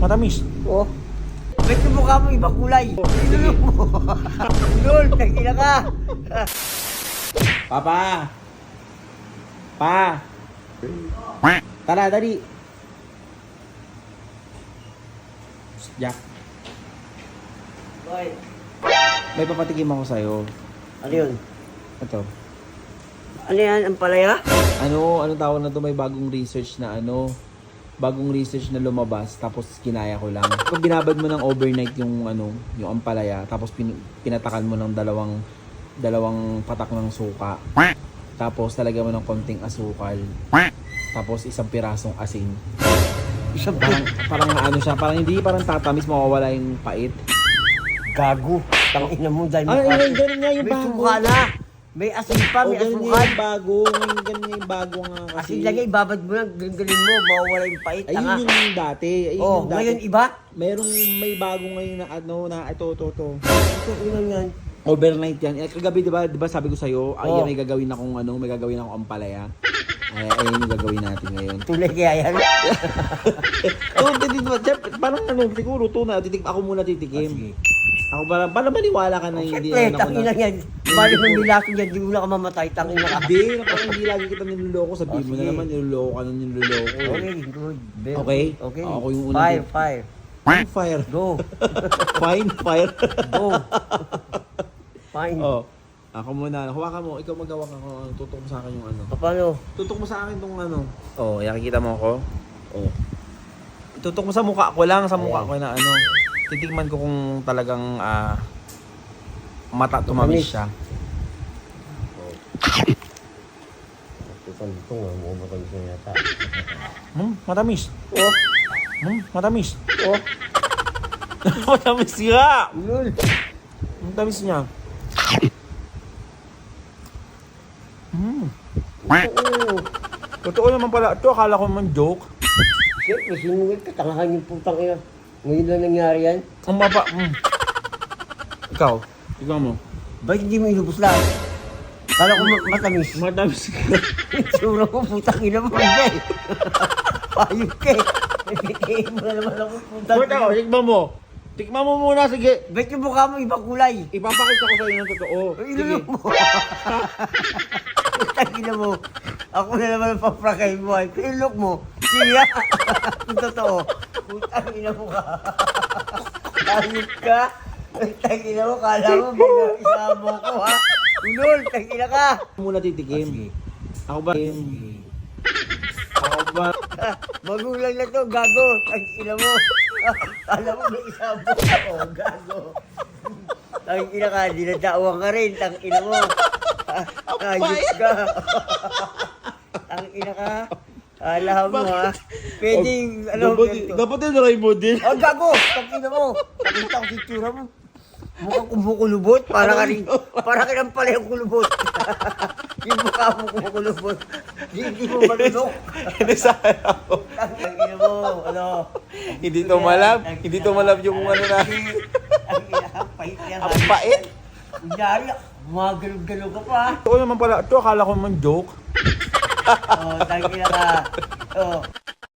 matamis. Oh. Ba't yung mukha mo ibang kulay? Ilulog mo. Lol, tagina ka. Papa! Pa! Tara, dali! Jack, Hoy, may papatikim ako sa'yo. ano yun? Ito. Ano yan, ang palaya? Ano, ano tawag na to? May bagong research na ano, bagong research na lumabas tapos kinaya ko lang. Kung binabad mo ng overnight yung ano, yung ampalaya tapos pin, pinatakan mo ng dalawang dalawang patak ng suka. Tapos talagyan mo ng konting asukal. Tapos isang pirasong asin. Isang Parang parang ano siya, parang hindi parang tatamis mawawala yung pait. gago. Tangina mo dahil Ay, mukha. ay, ganun nga yung May bago. suka na. May asin pa, O, may ganun nga asukal. yung bago. Ngayon, ganun nga yung bago nga kasi. Asin lagay, babad mo lang, galing mo, mawawala yung pait. Ayun Tanga. yung dati. Ayun Oh, yung dati. ngayon iba? Merong may bago ngayon na ano na ito to to. Ito, ilan yan? Overnight yan. Eh, kagabi 'di ba, 'di ba sabi ko sa iyo, ay Oh. may gagawin akong ano, may gagawin akong ampalaya. Ay, ayun yung gagawin natin ngayon. Tulay kaya yan? Oh, hindi ba? Parang ano, siguro to na titik ako muna titikim. Ako para para maniwala ka na hindi Siyempre, ano ako tangina yan. Bali mo nilason yan, di mo na ka mamatay, tangina ka. Hindi, na parang hindi lagi kita niloloko. Sabihin Oh, mo na sige. naman, niloloko ka na niloloko. eh. Okay, good. Very Okay? Okay. Ako yung unang Five, din. five. Fine fire. Go. Fine fire. Go. Fine. oh. Ako muna. Hawakan mo. Ikaw magawa ka ako. Tutok mo sa akin yung ano. Paano? Tutok mo sa akin tong ano. Oh, nakikita mo ako? Oh. Tutok mo sa mukha ko lang, sa mukha ko na ano. Titikman ko kung talagang ah mata tumamis siya. Ito, ito nga, mo matamis na yata. Hmm, matamis. Oh, Hmm, matamis. oh, matamis nga. lul. Ang tamis niya. Hmm. Oo. Totoo naman pala. Ito, akala ko man joke. Siyempre, sinungal ka, tangahan yung putang ina. Ngayon lang nangyari yan. Ang mapa. Mm. Ikaw, ikaw mo. Ba't hindi mo inubos lahat? Kala ko ma- matamis. Matamis ka. Sura ko, putang ina mo, hindi. Payog ka eh. Mo na naman ako, putang tikman mo. Tikman mo muna, sige. Ba't yung mukha mo ibang kulay? Ipapakita ko sa iyo ng totoo. Ay, Sige. ilulog mo. Putang ina mo. Ako na naman ang paprakay mo. Ay, ilok mo. Siya. Kung totoo. Putang ina mo ka. Ayok ka. Putang ina mo. Kala mo, bigla isama ko ha. Ulol, tangina ka. Muna titikim. Ako ba? Ako ba? Magulang na to, gago. Tangina mo. Kala mo, may isama ko. Gago. Tangina ka, dinadawang ka rin. Tangina mo. Ayos ka. Tangina ka. Alam mo ha. Pwede, ano, dapat, ganito. dapat yung try mo din. Oh, gago! Tangina mo! Nakita ko si tsura mo. Mukhang kumukulubot. Para ka rin, para ka lang pala yung kulubot. yung mukha mo kumukulubot. Di, di mo malunok. Hindi sa ako. Mo, ano. Hindi to malab. Hindi to malab yung ano na. Ka, pait yan. Ang pait. Kunyari, magalog-galog ka pa. Totoo naman pala. Ito, akala ko man joke. Oh, tangina ka. Oh,